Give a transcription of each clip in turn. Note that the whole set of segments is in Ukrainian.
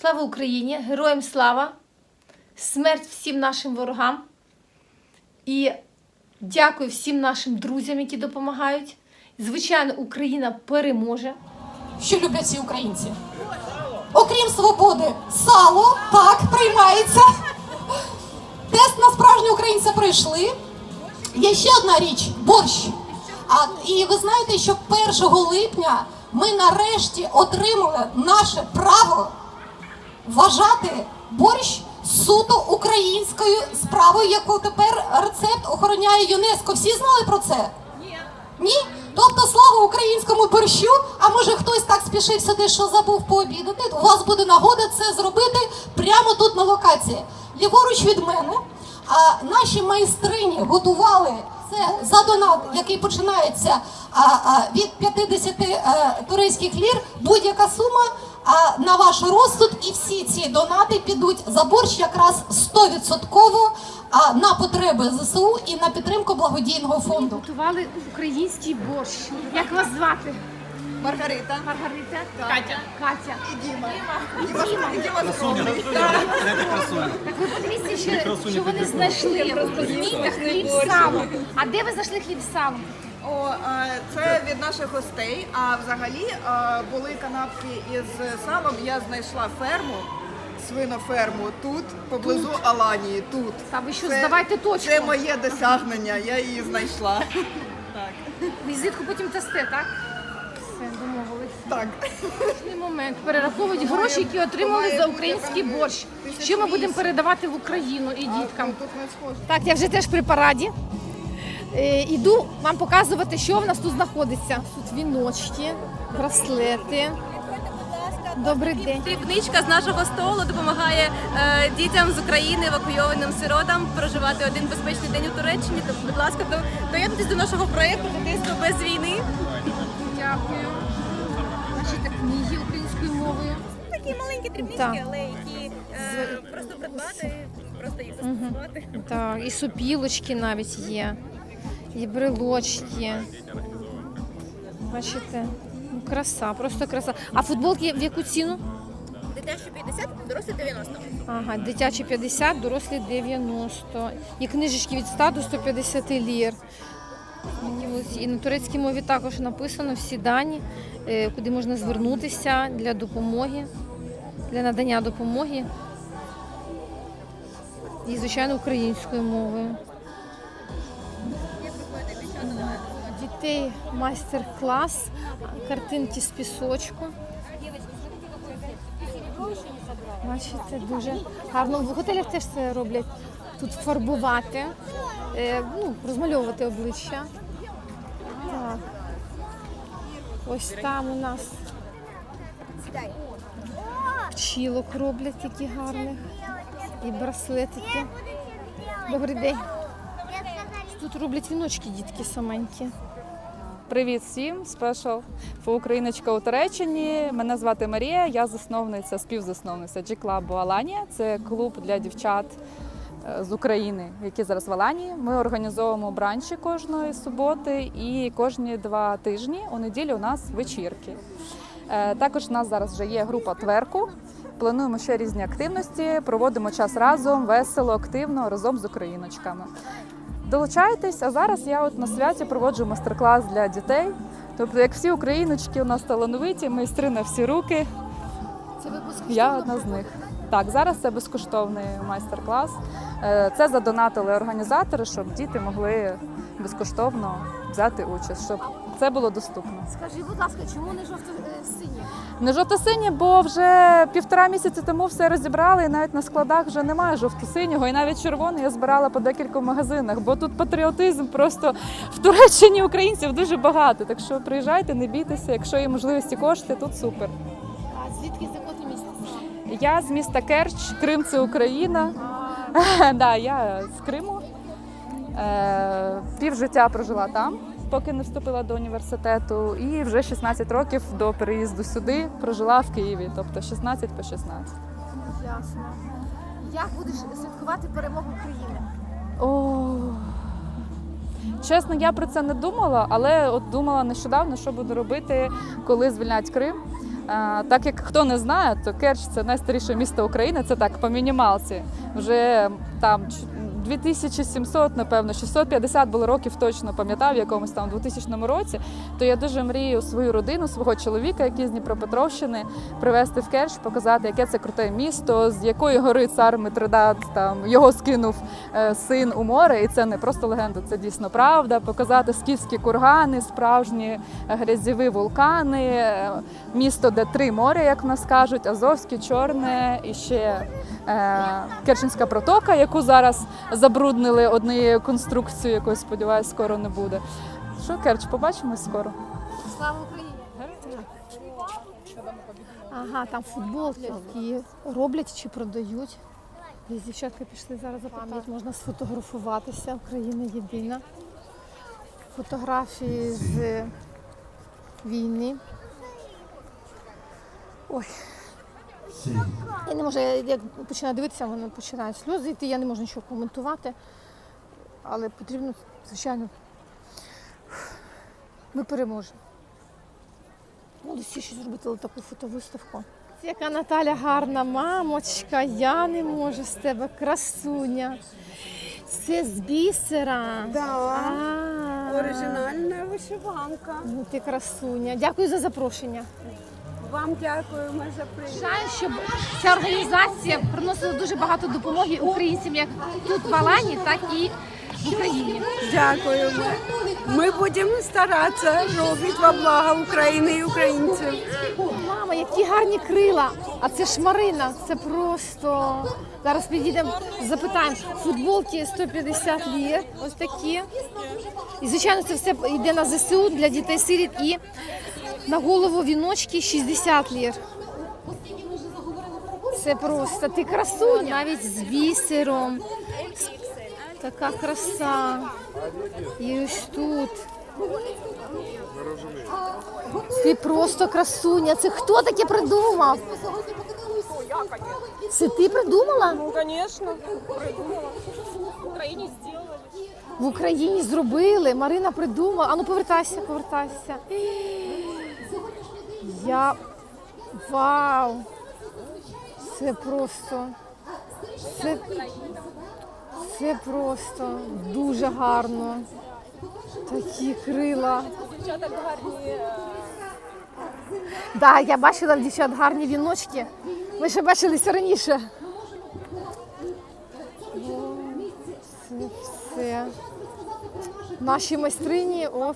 Слава Україні! Героям слава! Смерть всім нашим ворогам. І дякую всім нашим друзям, які допомагають. Звичайно, Україна переможе. що люблять всі українці. Окрім свободи, сало так приймається. Тест на справжнього українця пройшли. Є ще одна річ борщ. А, і ви знаєте, що 1 липня ми нарешті отримали наше право вважати борщ суто українською справою, яку тепер рецепт охороняє ЮНЕСКО. Всі знали про це? Ні? Тобто слава українському борщу, а може хтось так спішив сюди, що забув пообідати. У вас буде нагода це зробити прямо тут на локації. Ліворуч від мене. А наші майстрині готували це за донат, який починається а, а, від 50 е, турецьких лір. Будь-яка сума а, на ваш розсуд, і всі ці донати підуть за борщ якраз 100% на потреби ЗСУ і на підтримку благодійного фонду. Готували український борщ. Як вас звати? Маргарита. Маргарита? Катя. Катя. І Діма. Діма. Діма скромний. Так ви подивіться, що, що вони знайшли. Розумієте, хліб з салом. А де ви знайшли хліб з салом? О, е, це від наших гостей. А взагалі е, були канапки із салом. Я знайшла ферму, свиноферму тут, поблизу Аланії. Тут. Та ви що, Це- здавайте точку. Це моє досягнення, я її знайшла. Так. Візитку потім тесте, так? Все, домовились. Так. Важний момент. Перераховують гроші, які отримали за український борщ. Що ми будемо передавати в Україну і діткам? Тут не схоже. Так, я вже теж при параді. Е, іду вам показувати, що в нас тут знаходиться. Тут віночки, браслети. Добрий день. Дрібничка з нашого столу допомагає е, дітям з України, евакуйованим сиротам проживати один безпечний день у Туреччині. Тому, будь ласка, до, доєднуйтесь до нашого проєкту Дитинство без війни. Дякую. Бачите, книги українською мовою. Такі маленькі дрібнички, Так. але які е, просто придбати, просто їх застосувати. Так, і сопілочки навіть є, і брелочки. Бачите, ну, краса, просто краса. А футболки в яку ціну? Дитячі 50, дорослі 90. Ага, дитячі 50, дорослі 90. І книжечки від 100 до 150 лір. Ось, І на турецькій мові також написано всі дані, е, куди можна звернутися для допомоги, для надання допомоги. І, звичайно, українською мовою. Дітей майстер-клас, картинки з пісочку. Бачите, дуже гарно. В готелях теж це роблять. Тут фарбувати, е, ну, розмальовувати обличчя. Так. Ось там у нас пчілок роблять такі гарних. І браслетики. Добрий день. Тут роблять віночки дітки саменькі. Привіт всім! Спешл Україночка у Туреччині. Мене звати Марія, я засновниця, співзасновниця G-клабу Аланія. Це клуб для дівчат е, з України, які зараз в Аланії. Ми організовуємо бранчі кожної суботи і кожні два тижні у неділю у нас вечірки. Е, Також у нас зараз вже є група Тверку. Плануємо ще різні активності, проводимо час разом, весело, активно, разом з україночками. Долучайтесь, а зараз я от на святі проводжу майстер-клас для дітей. Тобто, як всі україночки у нас талановиті, майстри на всі руки. Це випуск Я одна з них. Так, зараз це безкоштовний майстер-клас. Е, Це задонатили організатори, щоб діти могли безкоштовно взяти участь, щоб це було доступно. Скажіть, будь ласка, чому не жовто-сині? Не жовто-сині, бо вже півтора місяці тому все розібрали, і навіть на складах вже немає жовто-синього, і навіть червоний я збирала по декількох магазинах, бо тут патріотизм просто в Туреччині українців дуже багато. Так що приїжджайте, не бійтеся, якщо є можливості кошти, тут супер. А звідки з якого місця? Я з міста Керч, Крим це Україна. да, я з Криму. Е, пів життя прожила там, поки не вступила до університету, і вже 16 років до переїзду сюди прожила в Києві, тобто 16 по 16. Ясно. Як будеш святкувати перемогу України? О, чесно, я про це не думала, але от думала нещодавно, що буду робити, коли звільнять Крим. Так як хто не знає, то Керч це найстаріше місто України. Це так по мінімалці. Вже там 2700, напевно, 650 було років точно пам'ятав в якомусь там 2000 році. То я дуже мрію свою родину, свого чоловіка, який з Дніпропетровщини, привезти в Керч, показати, яке це круте місто, з якої гори цар Митридат там його скинув е, син у море, і це не просто легенда, це дійсно правда. Показати скіфські кургани, справжні грязєві вулкани, е, місто, де три моря, як в нас кажуть, Азовське, Чорне і ще е, Керченська протока, яку зараз забруднили однією конструкцією, якої сподіваюся, скоро не буде. Що, Керч, побачимось скоро. Слава Україні! Ага, там футбол які роблять чи продають. Десь дівчатка пішли зараз за пам'ять, можна сфотографуватися. Україна єдина. Фотографії з війни. Ой. Я не можу, я як починаю дивитися, воно починають сльози йти, я не можу нічого коментувати. Але потрібно, звичайно, ми переможемо. Молодці, що зробити таку фотовиставку. Яка Наталя гарна мамочка, я не можу з тебе, красуня. Це з бісера. Да. Оригінальна вишиванка. Ну ти красуня. Дякую за запрошення. Вам дякуємо за прийом. Бажаю, щоб ця організація приносила дуже багато допомоги українцям, як тут в Алані, так і в Україні. Дякуємо. Ми будемо старатися робити во благо України і українців. Мама, які гарні крила! А це ж Марина, це просто. Зараз підійдемо, запитаємо. Футболки 150 лір, ось такі. І, звичайно, це все йде на ЗСУ для дітей сиріт і на голову віночки 60 лір. Це просто ти красуня, навіть з бісером. Така краса. І ось тут. Ти просто красуня. Це хто таке придумав? Це ти придумала? Ну, конечно, придумала. В Украине сделали. В Україні зробили. Марина придумала. Ану, повертайся, повертайся. Я. Вау! Це просто. Це, це просто дуже гарно. Такі крила. Дівчата гарні. Так, я бачила дівчат гарні віночки. Ми ще бачилися раніше. Це все. Наші майстрині. О.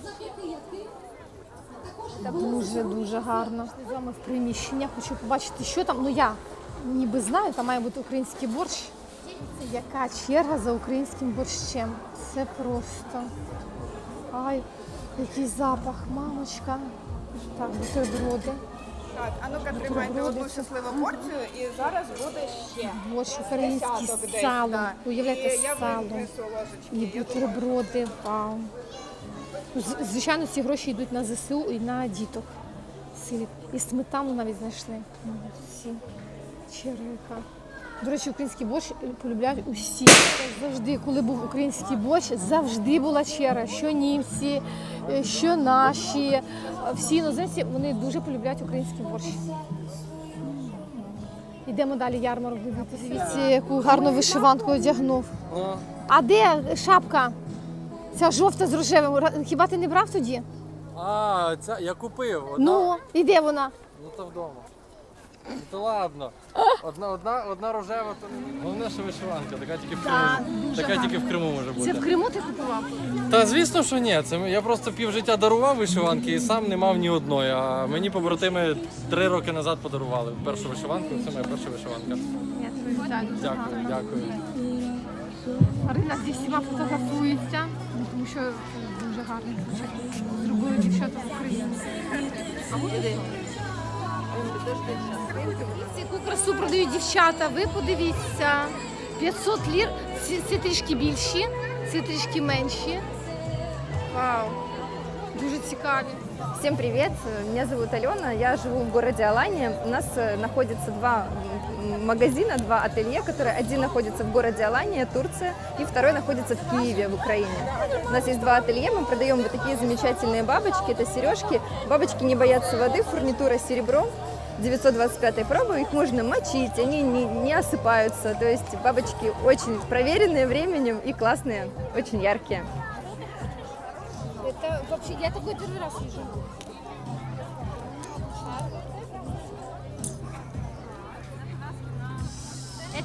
Дуже дуже гарно. З вами в приміщення. Хочу побачити, що там. Ну я ніби знаю, там має бути український борщ. Яка черга за українським борщем. Це просто. Ай, який запах, мамочка. Так, бутерброди. Так, а ну-ка тримайте одну щасливу порцію і зараз буде ще. Борщ український Десяток з десь, салом. Уявляєте, І з я салом. винесу ложечки. І бутерброди, вау. Ну, Звичайно, ці гроші йдуть на ЗСУ і на діток. Сиріт. І сметану навіть знайшли. Молодці. Черека. До речі, український борщ полюбляють усі. Завжди, коли був український борщ, завжди була черга. Що німці, е, що наші, всі іноземці вони дуже полюбляють український борщ. Йдемо далі ярмарок дивитися. Дивіться, яку гарну вишиванку одягнув. А де шапка? Ця жовта з рожевим. Хіба ти не брав тоді? А, ця я купив. Одна, Ну, і де вона? ну то вдома. Ну то ладно. Одна, одна, одна рожева, то не головне, що вишиванка, така тільки в Криму. така тільки в Криму може Це в. Криму ти купував? Та звісно, що ні. Це ми- я просто півжиття дарував вишиванки і сам не мав ні одної. А мені побратими три роки назад подарували першу вишиванку. Це моя перша вишиванка. Я тобі вітаю. Дякую, дякую. Марина зі всіма фотографується, тому що дуже гарно зробили дівчата з України. Дивіться, яку красу продають дівчата. Ви подивіться. 500 лір. Ці, ці трішки більші, ці трішки менші. Вау. Дуже цікаві. Всем привет, меня зовут Алена, я живу в городе Алания. У нас э, находится два магазина, два ателье, которые один находится в городе Алания, Турция, и второй находится в Киеве, в Украине. У нас есть два ателье, мы продаем вот такие замечательные бабочки, это сережки. Бабочки не боятся воды, фурнитура серебро. 925 пробы, их можно мочить, они не, не осыпаются. То есть бабочки очень проверенные временем и классные, очень яркие. Это вообще я такой первый раз вижу.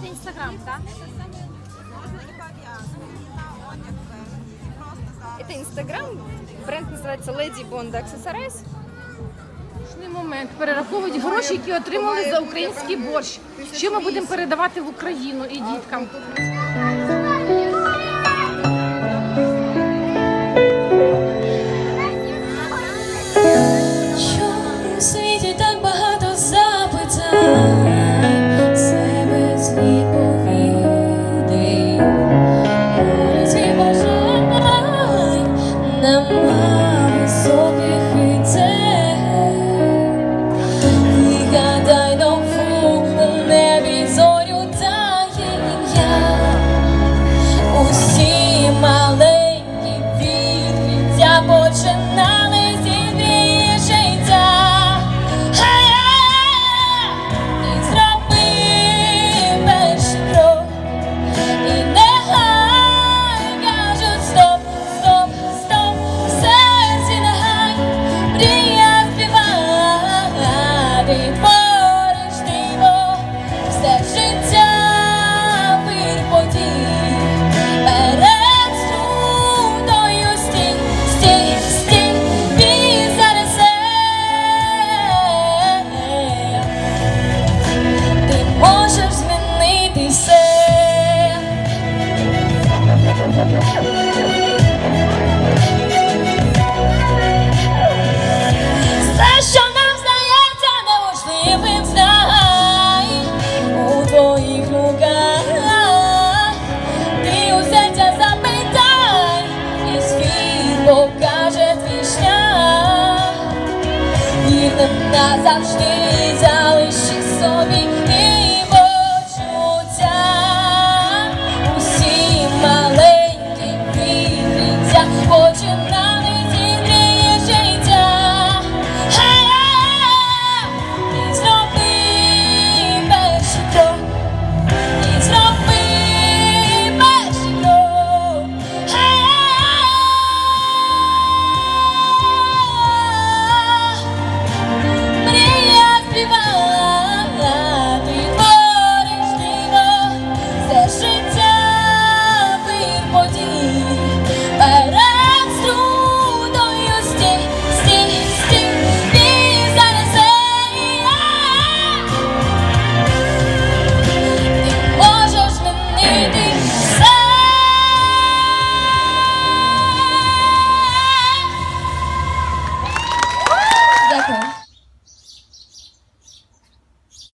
Це інстаграм, так да? Это Інстаграм, бренд називається леді Bond Accessories. Точний момент перераховують гроші, які отримали за український борщ. Що ми будемо передавати в Україну і діткам?